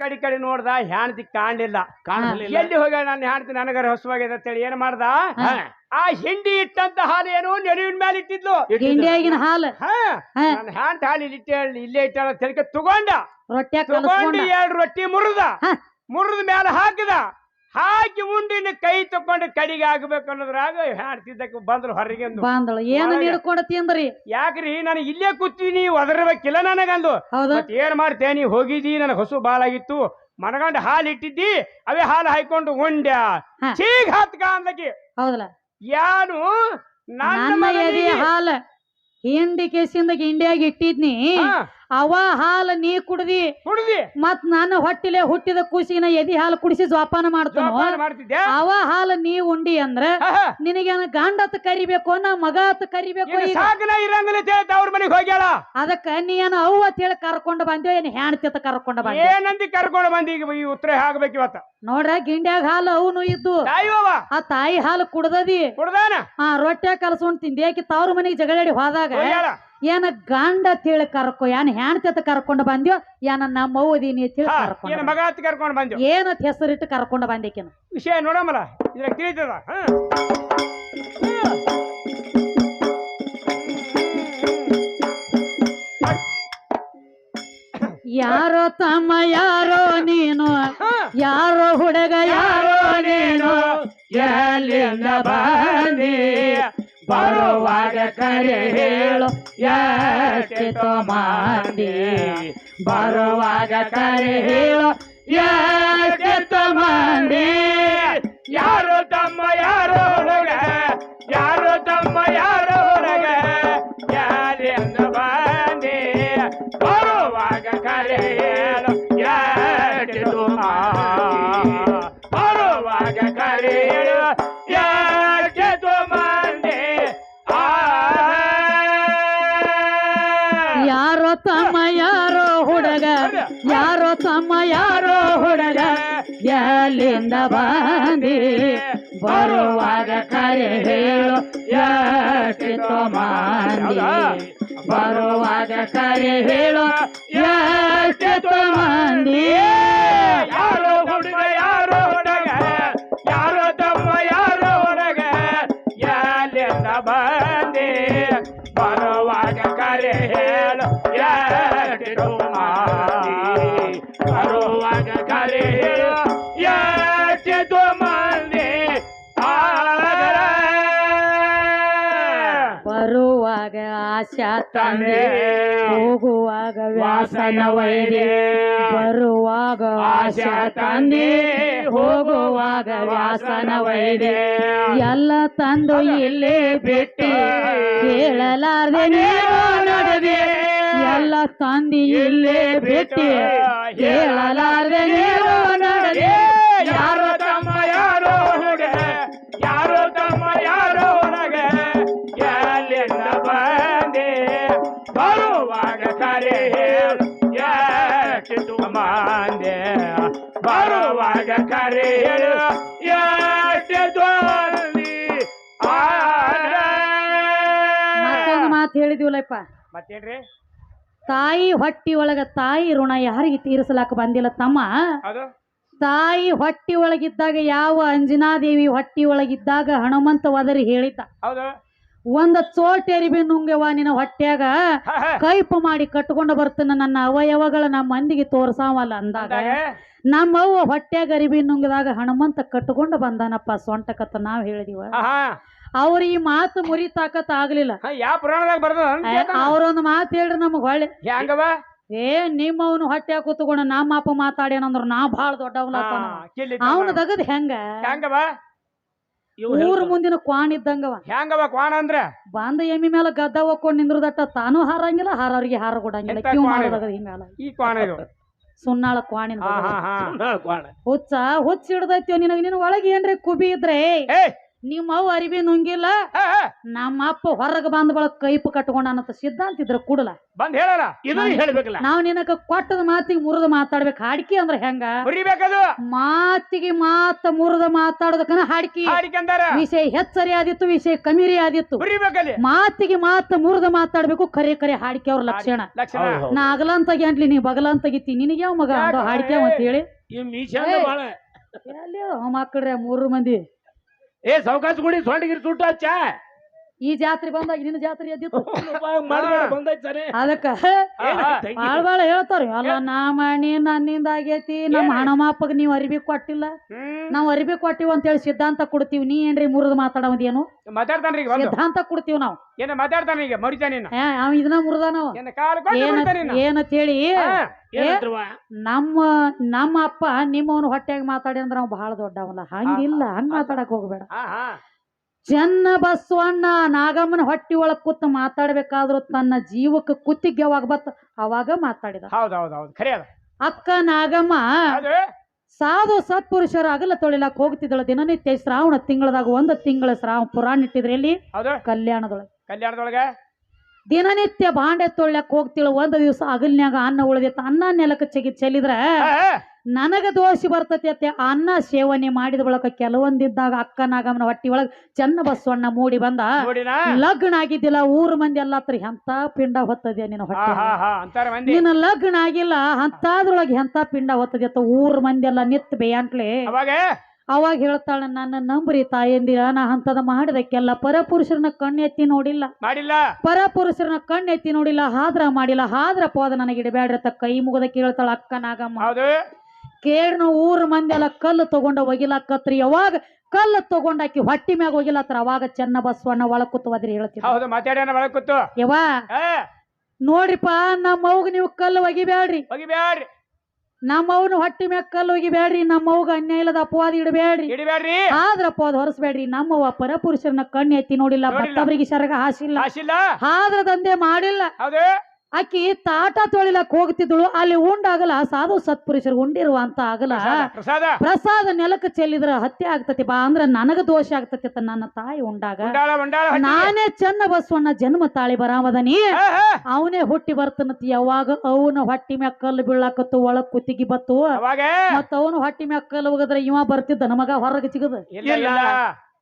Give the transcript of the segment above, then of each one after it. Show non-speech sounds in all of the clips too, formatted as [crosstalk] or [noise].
ಕಡಿ ಕಡಿ ನೋಡ್ದ ಹ್ಯಾಣ್ತಿ ಕಾಣ್ಲಿಲ್ಲ. ಎಲ್ಲಿ ಹೋಗ ನನ್ನ ಹ್ಯಾಣ್ತಿ? ನನಗರ ಹಸುವಾಗಿದೆ ಅಂತೇಳಿ ಏನ್ ಮಾಡ್ದ. ಆ ಹಿಂಡಿ ಇಟ್ಟಂತ ಹಾಲು ಏನು ನೆರವಿನ ಮೇಲೆ ಇಟ್ಟಿದ್ಲು ಹಿಂಡಿಯಾಗಿನ ಹಾಲು. ನನ್ನ ಹ್ಯಾಂಡ್ ಹಾಲು ಇಲ್ಲಿ ಇಟ್ಟೆ ಇಲ್ಲೇ ಇಟ್ಟಾಳ ತೆರಿಗೆ ತಗೊಂಡ. ತಗೊಂಡು ಎರಡು ರೊಟ್ಟಿ ಮುರಿದ. ಮುರಿದ ಮೇಲೆ ಹಾಕಿದ. ಹಾಕಿ ಉಂಡಿನ ಕೈ ತಕೊಂಡು ಕಡಿಗೆ ಆಗ್ಬೇಕು ಅನ್ನೋದ್ರಾಗ ಹಾಡ್ತಿದ್ದಕ್ಕೆ ಬಂದ್ರು ಹೊರಗೆ ಏನು ತಿಂದ್ರಿ ಯಾಕ್ರಿ ನಾನು ಇಲ್ಲೇ ಕೂತೀನಿ ಒದರ್ಬೇಕಿಲ್ಲ ನನಗಂದು. ಮತ್ ಏನ್ ಮಾಡ್ತೇ ನೀ ಹೋಗಿದಿ ನನಗೆ ಹಸು ಬಾಳಾಗಿತ್ತು. ಮನಗಂಡ ಹಾಲು ಇಟ್ಟಿದ್ದಿ ಅವೇ ಹಾಲು ಹಾಯ್ಕೊಂಡು ಉಂಡ್ಯ. ಚೀಗ್ ಹತ್ಕ ಅಂದಕಿ ಹೌದಲ್ಲ. ಯಾನು ನನ್ನ ಹಾಲು ಹಿಂಡಿ ಕೇಸಿಂದ ಗಿಂಡಿಯಾಗಿ ಇಟ್ಟಿದ್ನಿ. ಅವ ಹಾಲ ನೀ ಕುಡ್ದಿ. ಕುಡ್ದಿ. ಮತ್ ನನ್ನ ಹೊಟ್ಟಿಲೆ ಹುಟ್ಟಿದ ಕೂಸಿನ ಎದಿ ಹಾಲು ಕುಡಿಸಿ ಜೋಪಾನ ಮಾಡ್ತಾನ. ಮಾಡ್ತಿದ್ದೆ ಅವ ಹಾಲ ನೀ ಉಂಡಿ ಅಂದ್ರ ಹಾ, ಹಾ. ನಿನಗೇನ ಗಂಡ ಕರಿಬೇಕು ನಾ ಮಗ ಅತ್ ಕರಿಬೇಕು ಈಗ? ಅವ್ರ ಮನೆಗೆ ಹೋಗ್ಯಾಳ. ಅದಕ್ಕ ನೀ ಏನ ಅವ್ವ ಅಂತ ಹೇಳಿ ಕರ್ಕೊಂಡ್ ಬಂದ್ಯೋ ಏನ್ ಹೆಣ್ತಿತ್ತ ಕರ್ಕೊಂಡು ಬಂದ್ಯೋ? ಏನಂತ ಕರ್ಕೊಂಡು ಬಂದಿ? ಈಗ ಈ ಉತ್ತರ ಆಗ್ಬೇಕು ಇವತ್ತ. ನೋಡ್ರ ಗಿಂಡ್ಯಾಗ ಹಾಲು ಅವನು ಇದ್ದು. ಆ ತಾಯಿ ಹಾಲು ಕುಡ್ದದಿ. ಕುಡ್ದಾನ? ಆ ರೊಟ್ಟೆ ಕಲಸ್ಕೊಂಡ್ ತಿಂದಿ. ಆಕಿ ತವ್ರ ಮನೆಗೆ ಜಗಳಾಡಿ ಹೋದಾಗ ಹೋಗ್ಯಾಳ. ಏನ ಗಂಡ ತಿಳಿ ಕರ್ಕೊ ಏನ್ ಹೆಣ್ತಿತ್ತ ಕರ್ಕೊಂಡು ಬಂದ್ಯೋ ಏನ ನಮ್ಮ ಅವ್ವದೀನಿ ತಿಳಿ ಕರ್ಕೊಂಡು ಕರ್ಕೊಂಡ್ ಮಗ ಹತ್ತಿ ಕರ್ಕೊಂಡು ಬಂದ್ಯೋ? ಏನತ್ ಹೆಸರಿಟ್ಟು ಕರ್ಕೊಂಡು ಬಂದೇಕಿನ ವಿಷಯ ನೋಡಮಲ್ಲ ಇದ್ರಾಗ ತಿಳಿತದ. ಯಾರೋ ತಮ್ಮ ಯಾರೋ ನೀನು ಯಾರೋ ಹುಡುಗ ಯಾರೋ ನೀನು ಎಲ್ಲಿಂದ ಬಂದಿ? ಬರುವಾಗ ಕರೆ ಹೇಳು ಯಾಕೆ ಮಂದಿ ಬರುವಾಗ ಕರೆ ಹೇಳು ಯಾಕೆ ಮಂದಿ ಯಾರು ತಮ್ಮ ಯಾರು ಯಾರು ಬಂದಿ ಬರುವಾಗ ಕರೆ ಹೇಳು ಎಷ್ಟಿತೋ ಮಂದಿ ಬರುವಾಗ ಕರೆ ಹೇಳು ಎಷ್ಟಿತೋ ಮಂದಿ ಯಾರೋ ಹುಡುಗ ಯಾರೋ ಹುಡುಗ? ಯಾರೋ ತಮ್ಮ, ಯಾರೋ ಹುಡುಗ? ಎಲ್ಲಿಂದ ಬಂದೆ ಬರುವಾಗ ಕರೆ ಹೇಳು ಎಷ್ಟಿತು ಮಂದಿ ಬರುವಾಗ ಕರೆ ಹೇಳು ಆಶಾ ತಂದೆ ಹೋಗುವಾಗ ವ್ಯಾಸನ ವೈರಿ ಬರುವಾಗ ಆಶಾ ತಂದೆ ಹೋಗುವಾಗ ವ್ಯಾಸನ ವೈರಿ ಎಲ್ಲ ತಂದು ಇಲ್ಲೇ ಬಿಟ್ಟು ಕೇಳಲಾರ್ದೆ ನೀವು ನಡೆದೆ. ಎಲ್ಲ ತಂದಿ ಇಲ್ಲೇ ಬಿಟ್ಟು ಕೇಳಲಾರ್ದೆ ಮಾತು ಹೇಳಿದಿವಲ್ಲಪ್ಪ. ಮತ್ತೇನ್ರಿ? ತಾಯಿ ಹೊಟ್ಟಿ ಒಳಗ ತಾಯಿ ಋಣ ಯಾರಿಗೆ ತೀರಿಸಲಾಕ ಬಂದಿಲ್ಲ ತಮ್ಮ? ತಾಯಿ ಹೊಟ್ಟಿ ಒಳಗಿದ್ದಾಗ ಯಾವ ಅಂಜನಾದೇವಿ ಹೊಟ್ಟಿ ಒಳಗಿದ್ದಾಗ ಹನುಮಂತ ವದರಿ ಹೇಳಿದ್ದ. ಹೌದು. ಒಂದ ಚೋಟೆರಿಬಿ ನುಂಗ್ಯವ ನಿನ್ನ ಹೊಟ್ಯಾಗ. ಕೈಪ ಮಾಡಿ ಕಟ್ಕೊಂಡು ಬರ್ತೇನೆ ನನ್ನ ಅವಯವಗಳ ನಮ್ಮ ಮಂದಿಗೆ ತೋರ್ಸಾವಲ್ಲ ಅಂದಾಗ. ನಮ್ಮವ್ವ ನಮ್ಮ ಅವ್ವ ಹೊಟ್ಯಾಗ ಅರಿಬಿ ನುಂಗಿದಾಗ ಹನುಮಂತ ಕಟ್ಕೊಂಡು ಬಂದಾನಪ್ಪ ಸೊಂಟಕತ್ತ ನಾವ್ ಹೇಳಿದಿವ. ಅವ್ರ ಈ ಮಾತು ಮುರಿತಾಕತ್ ಆಗ್ಲಿಲ್ಲ. ಅವ್ರೊಂದ್ ಮಾತು ಹೇಳ್ರಿ ನಮಗ್ ಹೊಳ್ಳಿ. ಏ ನಿಮ್ಮವನು ಹೊಟ್ಟೆ ಕೂತ್ಕೊಂಡು ನಮ್ಮ ಅಪ್ಪ ಮಾತಾಡ್ಯಾನಂದ್ರ ನಾ ಭಾಳ ದೊಡ್ಡವನ ಅವನ ಅವನು ದಗದ್ ಹೆಂಗ? ಊರ್ ಮುಂದಿನ ಕ್ವಾಣ್ ಇದ್ದಂಗವ. ಹೆಂಗವ ಕ್ವಾಣ ಅಂದ್ರೆ? ಬಂದ ಎಮ್ಮಿ ಮೇಲೆ ಗದ್ದ ಒಕ್ಕೊಂಡ್ ನಿಂದ್ರದಟ್ಟ ತಾನು ಹಾರಂಗಿಲ್ಲ ಹಾರವ್ರಿಗೆ ಹಾರ ಕೊಡಂಗಿಲ್ಲ. ಕ್ಯೂ? ಮಾಡೋದಾಗ ಹಿಂಗಾಲ ಈ ಕ್ವಾಣ ಇದು? ಸುನ್ನಾಳ ಕ್ವಾಣಿನ ಹುಚ್ಚ ಹುಚ್ಚ ಹಿಡ್ದೈತಿ ನಿನಗ? ನಿನ್ನ ಒಳಗೆ ಏನ್ರಿ ಕುಬಿ ಇದ್ರೆ? ನಿಮ್ಮ ಅವ್ ಅರಿವಿ ನುಂಗಿಲ್ಲ. ನಮ್ಮ ಅಪ್ಪ ಹೊರಗೆ ಬಂದ ಬಳ ಕೈಪ್ ಕಟ್ಕೊಂಡ ಅನ್ನತ ಸಿದ್ಧಾಂತ ಇದ್ರ ಕೂಡಲ. ಬಂದ್ ಹೇಳಲ್ಲ ಇದನ್ನ ಹೇಳ್ಬೇಕಲ್ಲ. ನಾವ್ ನಿನಕ ಕೊಟ್ಟದ ಮಾತಿಗೆ ಮುರಿದ ಮಾತಾಡ್ಬೇಕು. ಹಾಡ್ಕಿ ಅಂದ್ರೆ ಹೆಂಗ? ಮುರಿಬೇಕದು. ಮಾತಿಗೆ ಮಾತ ಮುರಿದ ಮಾತಾಡೋದಕ್ಕನ ಹಾಡ್ಕಿ. ಹಾಡಿಕಂದಾರ ವಿಷಯ ಹೆಚ್ಚರಿ ಆದಿತ್ತು ವಿಷಯ ಕಮಿರಿ ಆದಿತ್ತು ಮಾತಿಗೆ ಮಾತ ಮುರಿದ ಮಾತಾಡ್ಬೇಕು ಕರೆ ಕರೆ ಹಾಡ್ಕಿ ಅವ್ರ ಲಕ್ಷಣ. ನಾ ಅಗಲಂತ ಗಂಟ್ಲಿ ನೀ ಬಗಲಂತಗಿತ್ತಿ. ನಿನಗೆ ಯಾವ ಮಗ? ಹಾಡಿಕೆ ಹಾಡ್ಕ್ಯಾವ ಅಂತ ಹೇಳಿ. ಮಕ್ಕಳ್ರೆ ಮೂರು ಮಂದಿ. ಏ ಸಾವಕಾಶ ಗುಡಿ ಸೊಂಡಗಿರಿ ಸುಟ್ಟ ಚಾ ಈ ಜಾತ್ರೆ ಬಂದ ನಿನ್ನ ಜಾತ್ರೆ ಎದ್ದಿತ್ತು [laughs] ಅದಕ್ಕ ಬಾಳ ಬಾಳ ಹೇಳ್ತಾರ ಅಲ್ಲ ನಮ್ಮ ಅಣ್ಣಿ ನನ್ನಿಂದ ಆಗೈತಿ ನಮ್ಮ ಹಣಮಾಪಗ್ ನೀವ್ ಅರಿವಿ ಕೊಟ್ಟಿಲ್ಲ. ನಾವು ಅರಿವಿ ಅಂತ ಹೇಳಿ ಸಿದ್ಧಾಂತ ಕೊಡ್ತೀವಿ ನೀ ಏನ್ರಿ ಮುರಿದ ಮಾತಾಡೋದೇನು ಸಿದ್ಧಾಂತ ಕೊಡ್ತೀವಿ ನಾವು. ಅವ ಇದನ್ನ ಮುರಿದ ನಾವು. ಏನಂತ ಹೇಳಿ ನಮ್ಮ ನಮ್ಮ ಅಪ್ಪ ನಿಮ್ಮವನು ಹೊಟ್ಟೆಗೆ ಮಾತಾಡಿ ಅಂದ್ರೆ ನಾವು ಬಹಳ ದೊಡ್ಡವಲ್ಲ. ಹಂಗಿಲ್ಲ ಹಂಗ್ ಮಾತಾಡಕ್ ಹೋಗ್ಬೇಡ. ಚೆನ್ನ ಬಸವಣ್ಣ ನಾಗಮ್ಮನ ಹೊಟ್ಟಿ ಒಳಗೆ ಕೂತು ಮಾತಾಡ್ಬೇಕಾದ್ರೂ ತನ್ನ ಜೀವಕ್ಕೆ ಕುತ್ತಿಗೆ ಯಾವಾಗ ಬತ್ತ ಅವಾಗ ಮಾತಾಡಿದ. ಹೌದು ಹೌದು ಹೌದ್ ಖರೆ ಅದ. ಅಕ್ಕ ನಾಗಮ್ಮ ಅದು? ಸಾಧು ಸತ್ಪುರುಷರ ಅಗಲ ತೊಳಿಲಾಕ್ ಹೋಗ್ತಿದ್ದಳು. ದಿನನಿತ್ಯ ಶ್ರಾವಣ ತಿಂಗಳದಾಗ ಒಂದು ತಿಂಗಳ ಶ್ರಾವಣ ಪುರಾಣ ಇಟ್ಟಿದ್ರೆ ಎಲ್ಲಿ? ಹೌದು. ಕಲ್ಯಾಣದೊಳಗೆ. ಕಲ್ಯಾಣದೊಳಗ? ದಿನನಿತ್ಯ ಬಾಂಡೆ ತೊಳ್ಯಾಕ ಹೋಗ್ತಿಳ ಒಂದ್ ದಿವಸ ಅಗಲ್ನ್ಯಾಗ ಅನ್ನ ಉಳಿದಿತ್ತು ಅನ್ನ ನೆಲಕ್ಕೆ ಚೆಗಿ ಚೆಲ್ಲಿದ್ರ. ನನಗ ದೋಷ ಬರ್ತತಿ ಅತ್ತೆ ಅನ್ನ ಸೇವನೆ ಮಾಡಿದ ಬಳಕ ಕೆಲವೊಂದಿದ್ದಾಗ ಅಕ್ಕ ನಾಗಮ್ಮನ ಹೊಟ್ಟಿ ಒಳಗ ಚೆನ್ನ ಬಸವಣ್ಣ ಮೂಡಿ ಬಂದ. ಲಗ್ನ ಆಗಿದ್ದಿಲ್ಲ ಊರ್ ಮಂದಿ ಎಲ್ಲ ಹತ್ರ ಎಂತ ಪಿಂಡ ಹೊತ್ತದೆ ನಿನ್ನ ಹೊಟ್ಟೆ? ನಿನ್ನ ಲಗ್ನ ಆಗಿಲ್ಲ ಅಂತದ್ರೊಳಗೆ ಎಂತ ಪಿಂಡ ಹೊತ್ತದ್ಯತ್ತ ಊರ್ ಮಂದಿ ಎಲ್ಲ ನಿತ್ ಬೇಯಂಟ್ಲೆ. ಅವಾಗ ಅವಾಗ ಹೇಳ್ತಾಳ ನನ್ನ ನಂಬ್ರಿ ತಾಯಂದಿರ ನಾ ಅಂತದ ಮಾಡಿದಕ್ಕೆಲ್ಲ ಪರಪುರುಷರನ್ನ ಕಣ್ಣೆತ್ತಿ ನೋಡಿಲ್ಲ. ಮಾಡಿಲ್ಲ. ಪರಪುರುಷರನ್ನ ಕಣ್ಣೆತ್ತಿ ನೋಡಿಲ್ಲ ಹಾದ್ರ ಮಾಡಿಲ್ಲ ಹಾದ್ರ ಪೋದ ನನಗೆ ಇಡಬೇಡ್ರತ ಕೈ ಮುಗದ ಕೇಳ್ತಾಳ ಅಕ್ಕ ನಾಗಮ್ಮ. ಕೇಳ್ನ ಊರ್ ಮಂದಿ ಎಲ್ಲ ಕಲ್ಲು ತಗೊಂಡ ಒಗಿಲಾಕತ್ರಿ ಯಾವಾಗ ಕಲ್ಲು ತಗೊಂಡಾಕಿ ಹೊಟ್ಟಿ ಮ್ಯಾಗ ಹೋಗಿಲ್ಲತ್ರ ಅವಾಗ ಚೆನ್ನ ಬಸವಣ್ಣ ಒಳ ಅದ್ರಿ ಹೇಳ್ತೀವಿ ಹಾ. ನೋಡ್ರಿಪ್ಪ ನಮ್ಮ ಅವ್ಗ ನೀವು ಕಲ್ಲು ಒಗಿಬ್ಯಾಡ್ರಿ. ಹೋಗಿಬ್ಯಾಡ್ರಿ ನಮ್ಮ ಅವ್ನ ಹೊಟ್ಟಿ ಮೆಕ್ಕಲ್ ಒಗಿಬೇಡ್ರಿ ನಮ್ಮವ್ಗ ಅನ್ಯಾಯ ಇಲ್ಲದ ಅಪವಾದ ಇಡಬೇಡ್ರಿ. ಆದ್ರ ಅಪವಾದ ಹೊರಸ್ಬೇಡ್ರಿ. ನಮ್ಮವ್ವ ಪರಪುರುಷರನ್ನ ಕಣ್ಣು ಎತ್ತಿ ನೋಡಿಲ್ಲ ನೋಡಿಲ್ಲ. ಮತ್ತೊಬ್ಬರಿಗೆ ಸರಗ ಹಾಸಿಲ್ಲ. ಆಶಿಲ್ಲ ಆದ್ರ ದಂಧೆ ಮಾಡಿಲ್ಲ. ಹೌದು. ಆಕಿ ತಾಟ ತೊಳಿಲಕ್ ಹೋಗ್ತಿದ್ದಳು ಅಲ್ಲಿ ಉಂಡಾಗಲ ಸಾಧು ಸತ್ಪುರುಷರು ಉಂಡಿರುವ ಅಂತ ಆಗಲ. ಪ್ರಸಾದ, ನೆಲಕ್ಕೆ ಚೆಲ್ಲಿದ್ರ ಹತ್ಯೆ ಆಗ್ತತಿ ಬಾ ಅಂದ್ರ ನನಗ ದೋಷ ಆಗ್ತತಿ ಅಂತ ನನ್ನ ತಾಯಿ ಉಂಡಾಗ. ನಾನೇ ಚೆನ್ನ ಬಸವಣ್ಣ ಜನ್ಮ ತಾಳಿ ಬರಾಮದನಿ. ಅವನೇ ಹುಟ್ಟಿ ಬರ್ತನತಿ ಯಾವಾಗ ಅವನ ಹೊಟ್ಟಿ ಮ್ಯಾಗ ಕಲ್ಲು ಬೀಳಾಕತ್ತು ಒಳಗ್ ಕುತ್ತಿಗೆ ಬತ್ತು. ಮತ್ತ ಅವನು ಹೊಟ್ಟಿ ಮ್ಯಾಗ ಕಲ್ಲು ಹೋಗದ್ರ ಇವ ಬರ್ತಿದ್ದ ನಮಗ ಹೊರಗೆ ಸಿಗದ.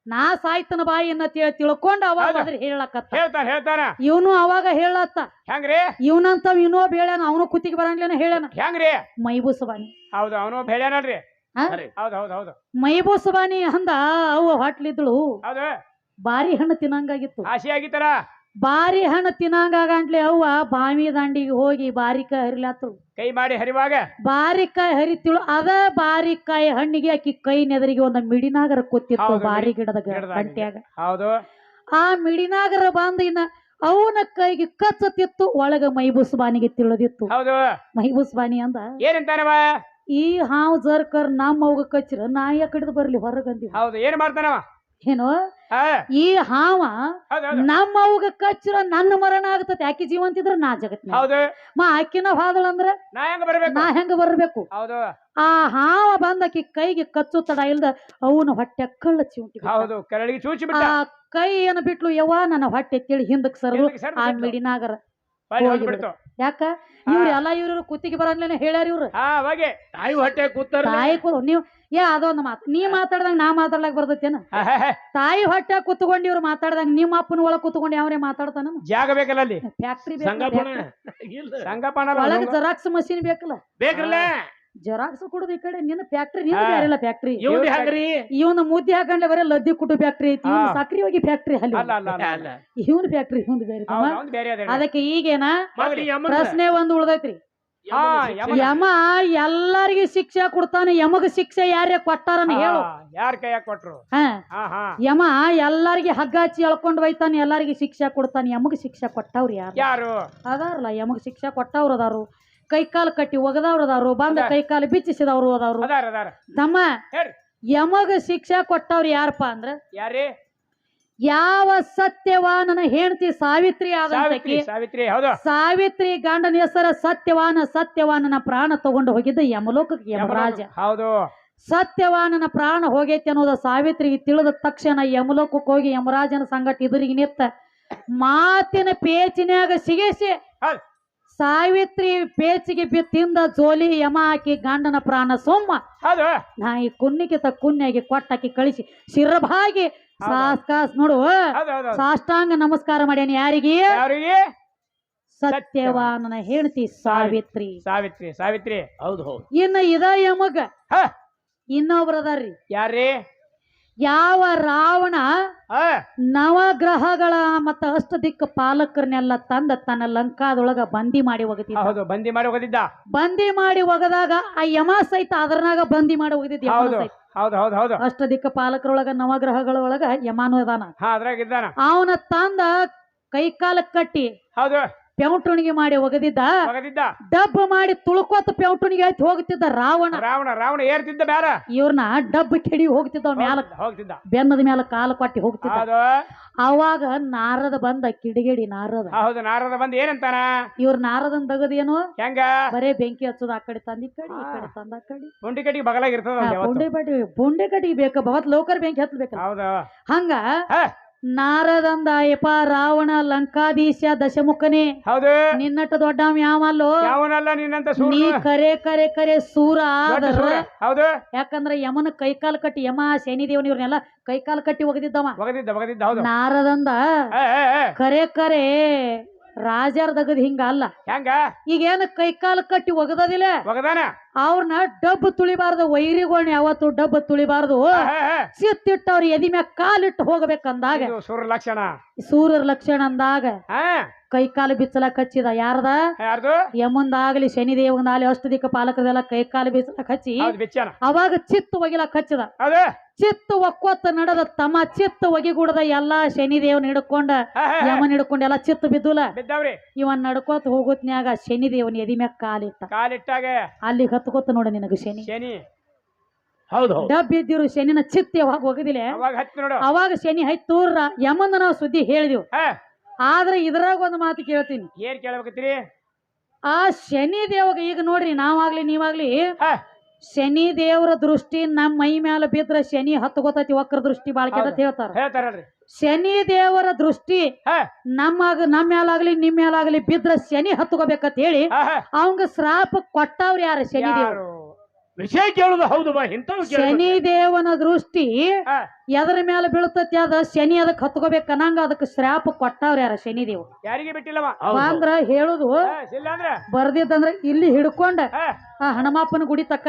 ನಾ ಸಾಯ್ತನ ಬಾಯಿ ಅನ್ನತ್ ತಿಳ್ಕೊಂಡು ಅವಾಗ. ಅದ್ರ ಹೇಳಕತ್ತ. ಹೇಳ್ತಾರ ಹೇಳ್ತಾನ. ಇವನು ಅವಾಗ ಹೇಳತ್ತ. ಹೆಂಗ್ರಿ? ಇವನಂತ ಇನ್ನೊಬ್ಬ ಹೇಳ್ಯಾನ ಅವನು ಕುತ್ತಿಗೆ ಬರಂಗ್ಲೇನ ಹೇಳ್ಯಾನ. ಹೆಂಗ್ರಿ? ಮೈಬೂಸಬಾನಿ. ಹೌದು ಅವನು ಹೇಳ್ಯಾನಲ್ರಿ. ಹೌದು ಹೌದು ಹೌದು. ಮೈಬೂಸಬಾನಿ ಅಂದ ಅವ ಹೊಟ್ಲಿದ್ಳು ಬಾರಿ ಹಣ್ಣು ತಿನ್ನಂಗಾಗಿತ್ತು. ಆಸೆ ಆಗಿತ್ತಾರ ಬಾರಿ ಹಣ್ಣು ತಿನ್ನಂಗಾಗಂಟ್ಲೆ ಅವ್ವ ಬಾವಿ ದಂಡಿಗೆ ಹೋಗಿ ಬಾರಿಕಾಯಿ ಹರಿಲಾತಳು. ಕೈ ಮಾಡಿ ಹರಿವಾಗ? ಬಾರಿಕಾಯಿ ಹರಿತಿಳು ಅದ ಬಾರಿಕಾಯಿ ಹಣ್ಣಿಗೆ ಆಕಿ ಕೈ ನೆದರಿಗೆ ಒಂದು ಮಿಡಿನಾಗರ ಕೂತಿತ್ತು ಬಾರಿ ಗಿಡದ. ಗಂಟ್ಯಾಗ. ಹೌದು. ಆ ಮಿಡಿನಾಗರ ಬಂದ ಇನ್ನ ಅವನ ಕೈಗೆ ಕಚ್ಚತಿತ್ತು ಒಳಗ ಮೈಬೂಸ್ ಬಾನಿಗೆ ತಿಳಿದಿತ್ತು. ಹೌದು. ಮೈಬೂಸ್ ಬಾನಿ ಅಂದ ಏನಂತಾರವ ಈ ಹಾವು ಜರ್ಕರ್ ನಮ್ಮ ಅವ್ಗ ಕಚ್ಚಿರ ನಾಯ ಕಡಿದು ಬರ್ಲಿ ಹೊರಗಂದಿ? ಹೌದು ಏನ್ ಮಾಡ್ತಾನವ? ಏನೋ? ಈ ಹಾವ ನಮ್ಮ ಅವ್ಗ ಕಚ್ಚಿರೋ ನನ್ನ ಮರಣ ಆಗ್ತತಿ. ಆಕಿ ಜೀವಂತಿದ್ರ ನಾ ಜಗತ್ ಮಾ ಆಕಿನ ಹೆಂಗ ಬರ್ಬೇಕು? ನಾ ಹೆಂಗ ಬರ್ಬೇಕು? ಆ ಹಾವ ಬಂದಕಿ ಕೈಗೆ ಕಚ್ಚು ತಡ ಇಲ್ದ ಅವನ ಹೊಟ್ಟೆ ಕಳ್ಳ ಚಿಂಟಿ ಆ ಕೈ ಏನ ಬಿಟ್ಲು? ಯವ್ವ ನನ್ನ ಹೊಟ್ಟೆ ತಿಳಿ ಹಿಂದಕ್ ಸರದು ಆ. ಮಿಡಿನಾಗರ ಯಾಕ? ಇವ್ರು ಎಲ್ಲಾ ಇವ್ರ ಕುತ್ತಿಗೆ ಬರಲ್ಲೇನೆ ಹೇಳ್ಯಾರ ಇವ್ರು. ತಾಯಿ ಹೊಟ್ಟೆ ಕೂತಾರ ತಾಯಿ ನೀವ್ ಏ ಅದೊಂದು ಮಾತು. ನೀ ಮಾತಾಡ್ದಂಗ ನಾ ಮಾತಾಡ್ಲಾಕ್ ಬರ್ತೈತೇನ. ತಾಯಿ ಹೊಟ್ಟೆ ಕುತ್ಕೊಂಡು ಇವ್ರು ಮಾತಾಡ್ದಂಗ ನಿಮ್ಮ ಅಪ್ಪನ ಒಳಗ್ ಕುತ್ಕೊಂಡು ಯಾವ್ರೆ ಮಾತಾಡ್ತಾನ ಜಾಗ ಬೇಕಲ್ಲ ಅಲ್ಲಿ? ಫ್ಯಾಕ್ಟ್ರಿ ಒಳಗ್ ಜೆರಾಕ್ಸ್ ಮಷೀನ್ ಬೇಕಲ್ಲ? ಬೇಕಲ್ಲ ಜೆರಾಕ್ಸ್ ಕುಡುದು ಈ ಕಡೆ ನಿನ್ನ ಫ್ಯಾಕ್ಟ್ರಿ. ಬೇರೆಲ್ಲ ಫ್ಯಾಕ್ಟ್ರಿ ಇವನ್ ಮುದ್ದಿ ಇವನ ಮುದ್ದೆ ಹಾಕೊಂಡ್ಲೆ ಬರೀ ಲದ್ದಿ ಕುಟು ಫ್ಯಾಕ್ಟ್ರಿ ಐತಿ ಇವನು. ಸಕ್ರಿ ಹೋಗಿ ಫ್ಯಾಕ್ಟ್ರಿ ಅಲ್ಲಿ ಇವನ್ ಫ್ಯಾಕ್ಟ್ರಿ ಇವನ್ ಬೇರೆ ಅದಕ್ಕೆ ಈಗೇನ ಪ್ರಶ್ನೆ ಒಂದು ಉಳ್ದೈತ್ರಿ. ಯಮ ಎಲ್ಲರಿಗೆ ಶಿಕ್ಷೆ ಕೊಡ್ತಾನೆ. ಯಮಗ ಶಿಕ್ಷೆ ಯಾರೇ ಕೊಟ್ಟಾರನ ಹೇಳು. ಯಾರ ಕೈಯಾಗ ಕೊಟ್ರು? ಹಾ. ಹಾ ಹಾ. ಯಮ ಎಲ್ಲರಿಗೆ ಹಗ್ಗ ಹಚ್ಚಿ ಎಳ್ಕೊಂಡ್ ಹೋಯ್ತಾನೆ ಎಲ್ಲಾರಿಗೆ ಶಿಕ್ಷೆ ಕೊಡ್ತಾನೆ. ಯಮಗ ಶಿಕ್ಷೆ ಕೊಟ್ಟವ್ರು ಯಾರು? ಯಾರು? ಅದಾರಲ್ಲ ಯಮಗ ಶಿಕ್ಷೆ ಕೊಟ್ಟವ್ರು ಅದಾರು. ಕೈ ಕಾಲು ಕಟ್ಟಿ ಒಗದವ್ರು ಅದಾರು ಬಂದ ಅದಾರ. ಕೈ ಕಾಲು ಬಿಚ್ಚಿಸಿದವ್ರು ಅದಾರು. ತಮ್ಮ ಯಮಗ ಶಿಕ್ಷೆ ಕೊಟ್ಟವ್ರು ಯಾರಪ್ಪ ಅಂದ್ರೆ? ಯಾರೇ? ಯಾವ ಸತ್ಯವಾನನ ಹೆಂಡತಿ ಸಾವಿತ್ರಿ ಸಾವಿತ್ರಿ ಆದಂತಕಿ ಸಾವಿತ್ರಿ ಹೌದು. ಸಾವಿತ್ರಿ ಗಂಡನ ಹೆಸರ ಸತ್ಯವಾನ ಸತ್ಯವಾನನ ಪ್ರಾಣ ತಗೊಂಡು ಹೋಗಿದ್ದ ಯಮಲೋಕಕ್ಕೆ ಯಮರಾಜ. ಹೌದು. ಸತ್ಯವಾನನ ಪ್ರಾಣ ಹೋಗೈತಿ ಅನ್ನೋದ ಸಾವಿತ್ರಿಗೆ ತಿಳಿದ ತಕ್ಷಣ ಯಮಲೋಕಕ್ಕೆ ಹೋಗಿ ಯಮರಾಜನ ಸಂಗಟ ಇದ್ರಿಗೆ ನಿತ್ತ ಮಾತಿನ ಪೇಚಿನ್ಯಾಗ ಸಿಗೇಸಿ. ಸಾವಿತ್ರಿ ಪೇಚಿಗೆ ಬಿತ್ತಿಂದ ಜೋಲಿ ಯಮ ಹಾಕಿ ಗಂಡನ ಪ್ರಾಣ ಸೊಮ್ಮ ಹೌದು. ನಾ ಈ ಕುನ್ನಿಕಿತ ಕುನ್ಯಾಗಿ ಕೊಟ್ಟಾಕಿ ಕಳಿಸಿ. ಶಿರಭಾಗಿ ಸಾಸ್ಕಾಸ್ ನೋಡು. ಹೌದು ಹೌದು ಸಾಷ್ಟಾಂಗ ನಮಸ್ಕಾರ ಮಾಡ್ಯಾನ ಯಾರಿಗೆ? ಯಾರಿಗೆ? ಸತ್ಯವಾನನ ಹೆಂಡತಿ ಸಾವಿತ್ರಿ. ಸಾವಿತ್ರಿ ಸಾವಿತ್ರಿ. ಹೌದು ಹೌದು. ಇನ್ನ ಇದ ಯಮಗ. ಹ. ಇನ್ನೊಬ್ರ ಅದಾರ್ರಿ. ಯಾರ್ರಿ? ಯಾವ ರಾವಣ ನವಗ್ರಹಗಳ ಮತ್ತ ಅಷ್ಟ ದಿಕ್ಕ ಪಾಲಕರನ್ನೆಲ್ಲ ತಂದ ತನ್ನ ಲಂಕಾದೊಳಗ ಬಂದಿ ಮಾಡಿ ಒಗತಿದ್ದ ಹೌದು ಬಂದಿ ಮಾಡಿ ಹೋಗಿದ್ದ ಬಂದಿ ಮಾಡಿ ಒಗದಾಗ ಆ ಯಮ ಸಹಿತ ಅದರನಾಗ ಬಂದಿ ಮಾಡಿ ಒಗದಿದ್ದ ಯಮನ ಹೌದು ಸಹಿತ. ಹೌದು ಹೌದು ಹೌದು. ಅಷ್ಟ ದಿಕ್ಕ ಪಾಲಕರೊಳಗ ನವಗ್ರಹಗಳೊಳಗ ಯಮಾನು ಅದಾನ. ಹಾ ಅದ್ರಾಗ ಇದ್ದಾನ. ಅವನ ತಂದ ಕೈಕಾಲ ಕಟ್ಟಿ ಹೌದು. ಪೆಂಟುಣಿಗೆ ಮಾಡಿ ಒಗದಿದ್ದ ಡಬ್ಬ ಡಬ್ ಮಾಡಿ ತುಳುಕೋತ ಪೆಂಟುಣಿಗೆ ಆಯ್ತು ಹೋಗ್ತಿದ್ದ ರಾವಣ. ರಾವಣ ರಾವಣ ಏರ್ತಿದ್ದ ಬ್ಯಾರ. ಇವ್ರನ್ನ ಡಬ್ ಕೆಡಿ ಹೋಗ್ತಿದ್ದ ಮ್ಯಾಲ. ಹೋಗ್ತಿದ್ದ ಬೆನ್ನದ ಮ್ಯಾಲ ಕಾಲು ಕೊಟ್ಟಿ ಹೋಗ್ತಿದ್ದ. ಅವಾಗ ನಾರದ ಬಂದ ಕಿಡಿಗೇಡಿ ನಾರದ. ಹೌದು ನಾರದ ಬಂದ ಏನಂತಾನ? ಇವ್ರ ನಾರದನ್ ತಗದೇನು ಹೆಂಗ? ಬರೇ ಬೆಂಕಿ ಹಚ್ಚದ ಆ ಕಡೆ ತಂದಿ ಕಡಿ ಕಡೆ ಈ ಕಡೆ ತಂದ ಕಡಿ ಕಡೆ. ಪುಂಡಿ ಕಟ್ಟಿಗೆ ಬಗಲಾಗಿರ್ತದ ಬುಂಡೆ ಬಡಿ ಬುಂಡೆ ಕಟ್ಟಿಗೆ ಬೇಕು ಭವತ್ ಲೋಕರ್ ಬೆಂಕಿ ಹತ್ಬೇಕು ಹೌದು. ಹಂಗ ನಾರದಂದ ಯಪ ರಾವಣ ಲಂಕಾಧೀಶ ದಶಮುಖನೇ. ಹೌದು. ನಿನ್ನಟ್ಟ ದೊಡ್ಡ ಯಾವಲ್ಲೋ? ಯಾವನಲ್ಲ ನಿನ್ನಂತ ನೀ ಸೂರ್ಯ ಕರೆ ಕರೆ ಕರೆ ಸೂರ ದೊಡ್ಡ ಆದರ. ಸೂರ್ಯ. ಹೌದು. ಯಾಕಂದ್ರ ಯಮನ ಕೈಕಾಲು ಕಟ್ಟಿ ಯಮ ಶನಿದೇವನ ಇವ್ರನ್ನೆಲ್ಲ ಕೈಕಾಲು ಕಟ್ಟಿ ಒಗದಿದ್ದವ. ಹೌದು. ನಾರದಂದ ಏ, ಏ, ಏ. ಕರೆ ಕರೆ ರಾಜರ ದಗದ್ ಹಿಂಗ ಅಲ್ಲ. ಹೆಂಗ? ಈಗೇನು ಕೈಕಾಲ್ ಕಟ್ಟಿ ಒಗದಿಲ್ಲ ಅವ್ರನ್ನ ಡಬ್ ತುಳಿಬಾರ್ದು ವೈರಿಗಳ್ನ ಯಾವತ್ತು ಡಬ್ ತುಳಿಬಾರ್ದು. ಸಿತ್ತಿಟ್ಟ ಅವ್ರ ಎದಿ ಮ್ಯಾಗ ಕಾಲಿಟ್ಟು ಹೋಗ್ಬೇಕಂದಾಗ ಸೂರ್ಯ ಲಕ್ಷಣ ಸೂರ್ಯರ ಲಕ್ಷಣ ಅಂದಾಗ ಕೈಕಾಲು ಬಿಚ್ಚಲ ಹಚ್ಚಿದ ಯಾರದ? ಯಾರ್ದು? ಯಮಂದಾಗ್ಲಿ ಶನಿದೇವಂದಾಗ್ಲಿ ಅಷ್ಟು ದಿಕ್ಕ ಪಾಲಕರೆಲ್ಲ ಕೈಕಾಲು ಬಿಚ್ಚಲಕ್ ಹಚ್ಚಿ ಹೌದು ಬಿಚ್ಚನ. ಅವಾಗ ಚಿತ್ತ ಒಗಿಲಕ್ ಹಚ್ಚದ ಚಿತ್ತ ಚಿತ್ತು ಒಕ್ಕೊತ್ತ ನಡೆದ ತಮ್ಮ ಚಿತ್ತ ಒಗಿಗೂಡದ ಎಲ್ಲಾ ಶನಿದೇವನ್ ಹಿಡ್ಕೊಂಡ ಹೇ, ಹೇ, ಹೇ. ಯಮನ್ ಹಿಡ್ಕೊಂಡ ಎಲ್ಲಾ ಚಿತ್ತ ಬಿದ್ದುಲ. ಬಿದ್ದಾವ್ರಿ. ಇವನ್ ನಡ್ಕೋತ ಶನಿ ದೇವನ ಎದಿ ಮ್ಯಾಗ ಕಾಲಿಟ್ಟ. ಕಾಲಿಟ್ಟಾಗ ಅಲ್ಲಿ ಹತ್ಕೋತ ನೋಡ ನಿನಗ ಶನಿ. ಶನಿ. ಹೌದು ಹೌದು. ಡಬ್ ಇದ್ದಿರು ಶನಿನ ಚಿತ್ತ ಯಾವಾಗ ಹೋಗಿದಿಲ್ಲ ಅವಾಗ ಹತ್ತಿ ನೋಡು. ಅವಾಗ ಶನಿ ಹೈತೂರ ಯಮಂದ ನಾವು ಸುದ್ದಿ ಹೇಳಿದೆವು. ಹೇ. ಆದ್ರೆ ಇದ್ರಾಗ ಒಂದು ಮಾತು ಕೇಳ್ತೀನಿ. ಏನ್ ಕೇಳ್ಬೇಕತ್ತೀರಿ? ಆ ಶನಿ ದೇವಗ ಈಗ ನೋಡ್ರಿ ನಾವಾಗ್ಲಿ ನೀವಾಗ್ಲಿ ಶನಿ ದೇವರ ದೃಷ್ಟಿ ನಮ್ಮ ಮೈ ಮ್ಯಾಲ ಬಿದ್ರ ಶನಿ ಹತ್ತು ಗೊತ್ತೈತಿ ವಕ್ರ ದೃಷ್ಟಿ ಬಾಳ್ಕೆ ಅಂತ ಹೇಳ್ತಾರ. ಹೇಳ್ತಾರಲ್ರಿ. ಶನಿ ದೇವರ ದೃಷ್ಟಿ ನಮ್ಮ ನಮ್ಮಾಗ ನಮ್ಮ ಮ್ಯಾಲಾಗ್ಲಿ ನಿಮ್ ಮ್ಯಾಲಾಗ್ಲಿ ಬಿದ್ರ ಶನಿ ಹತ್ಕೋಬೇಕಂತ ಹೇಳಿ. ಅವಂಗ ಶ್ರಾಪ ಕೊಟ್ಟವ್ರ ಯಾರ ಶನಿ ದೇವ್ರು? ವಿಷಯ ಕೇಳುದು ಹೌದು ಬಾ ಇಂಥವು ಶನಿ ದೇವನ ದೃಷ್ಟಿ ಎದರ ಮ್ಯಾಲ ಬೀಳ್ತತಿ ಅದ ಶನಿ ಅದಕ್ಕೆ ಹತ್ಕೋಬೇಕು ಅನ್ನಂಗ ಅದಕ್ಕೆ ಶ್ರಾಪ ಕೊಟ್ಟವ್ರ ಯಾರ ಶನಿ ದೇವ್. ಯಾರಿಗೆ ಬಿಟ್ಟಿಲ್ಲವ ಅಂದ್ರ ಹೇಳುದು ಬರ್ದಿದ್ದಂದ್ರೆ ಇಲ್ಲ ಹಿಡ್ಕೊಂಡ ಆ ಹಣಮಾಪನ ಗುಡಿ ತಕ್ಕ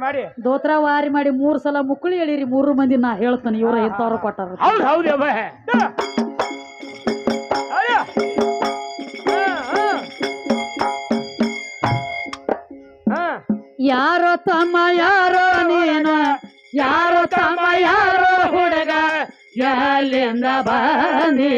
ಮಾಡಿ. ದೋತ್ರ ವಾರಿ ಮಾಡಿ ಮೂರ್ ಸಲ ಮುಕ್ಕಳಿ ಹೇಳಿರಿ ಮೂರು ಮಂದಿ ನಾ ಹೇಳ್ತಾನೆ ಇವ್ರ ಇಂಥವ್ರು ಕೊಟ್ಟಾರ ಹೌದು ಹೌದು ಯಾರೋ ತಮ್ಮ ಯಾರೋ ನೀನು ಯಾರೋ ತಮ್ಮ ಯಾರೋ ಹುಡುಗ ಎಲ್ಲಿಂದ ಬನ್ನಿ?